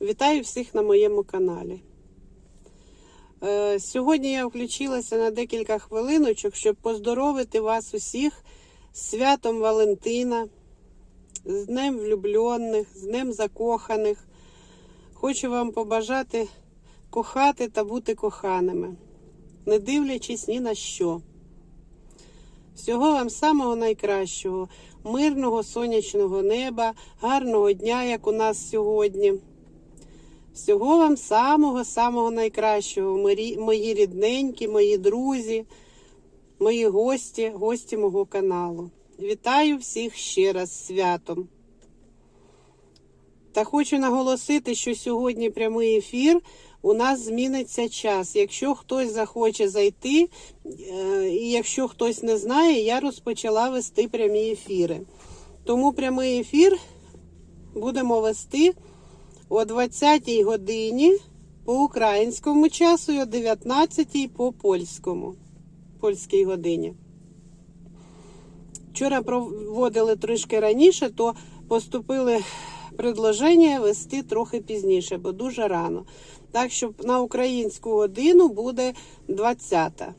Вітаю всіх на моєму каналі. Е, Сьогодні я включилася на декілька хвилиночок, щоб поздоровити вас усіх з святом Валентина, з Днем влюблених, з Днем закоханих. Хочу вам побажати кохати та бути коханими, не дивлячись ні на що. Всього вам самого найкращого, мирного сонячного неба, гарного дня, як у нас сьогодні. Всього вам самого-самого найкращого, мої, рідненькі, мої друзі, мої гості, гості мого каналу. Вітаю всіх ще раз святом. Та хочу наголосити, що сьогодні прямий ефір у нас зміниться час. Якщо хтось захоче зайти, е, і якщо хтось не знає, я розпочала вести прямі ефіри. Тому прямий ефір будемо вести о 20 годині по українському часу і о 19 по польському, польській годині. Вчора проводили трошки раніше, то поступили предложення вести трохи пізніше, бо дуже рано. Так що на українську годину буде 20-та.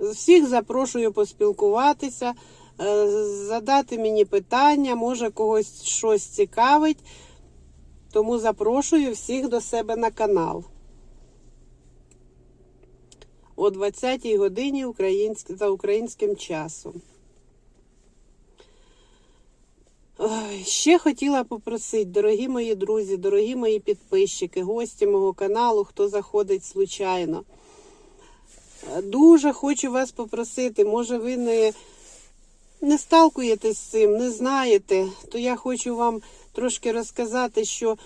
Всіх запрошую поспілкуватися, е, задати мені питання, може когось щось цікавить. Тому запрошую всіх до себе на канал. О 20-й годині українськ... за українським часом. Ще хотіла попросити, дорогі мої друзі, дорогі мої підписчики, гості мого каналу, хто заходить случайно. Дуже хочу вас попросити, може ви не, не сталкуєтесь з цим, не знаєте, то я хочу вам трошки розказати, що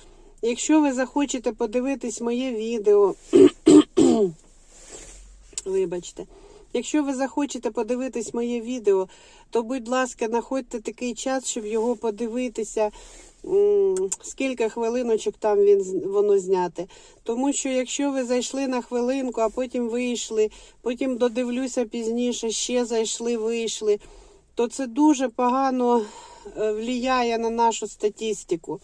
якщо ви захочете подивитись моє відео, вибачте, якщо ви захочете подивитись моє відео, то, будь ласка, знаходьте такий час, щоб його подивитися. Скільки хвилиночок там він воно зняте. Тому що якщо ви зайшли на хвилинку, а потім вийшли, потім додивлюся пізніше, ще зайшли, вийшли, то це дуже погано е, влияє на нашу статистику.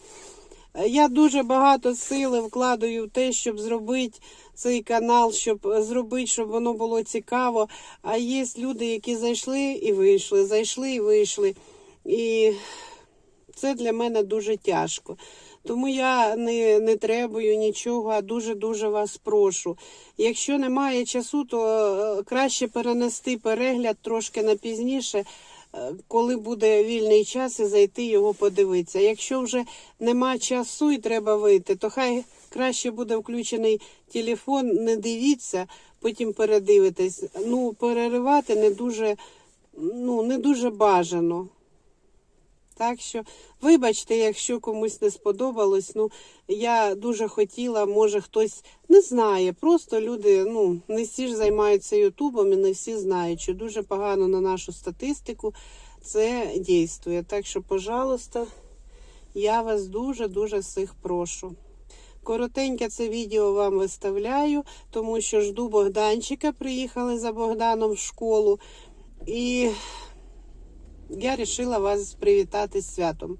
Я дуже багато сили вкладаю в те, щоб зробити цей канал, щоб е, зробити, щоб воно було цікаво. А є люди, які зайшли і вийшли, зайшли і вийшли. І це для мене дуже тяжко. Тому я не, не требую нічого, а дуже-дуже вас прошу. Якщо немає часу, то е, краще перенести перегляд трошки на пізніше, коли буде вільний час і зайти його подивитися. Якщо вже нема часу і треба вийти, то хай краще буде включений телефон, не дивіться, потім передивитись. Ну, переривати не дуже, ну, не дуже бажано. Так що, вибачте, якщо комусь не сподобалось. Ну, я дуже хотіла, може хтось не знає. Просто люди, ну, не всі ж займаються Ютубом і не всі знають, що дуже погано на нашу статистику це дійствує. Так що, пожалуйста, я вас дуже-дуже всіх прошу. Коротеньке це відео вам виставляю, тому що жду Богданчика. Приїхали за Богданом в школу. І я вирішила вас привітати з святом.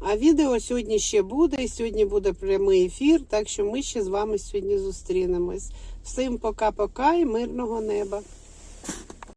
А відео сьогодні ще буде, і сьогодні буде прямий ефір, так що ми ще з вами сьогодні зустрінемось. Всім пока-пока і мирного неба.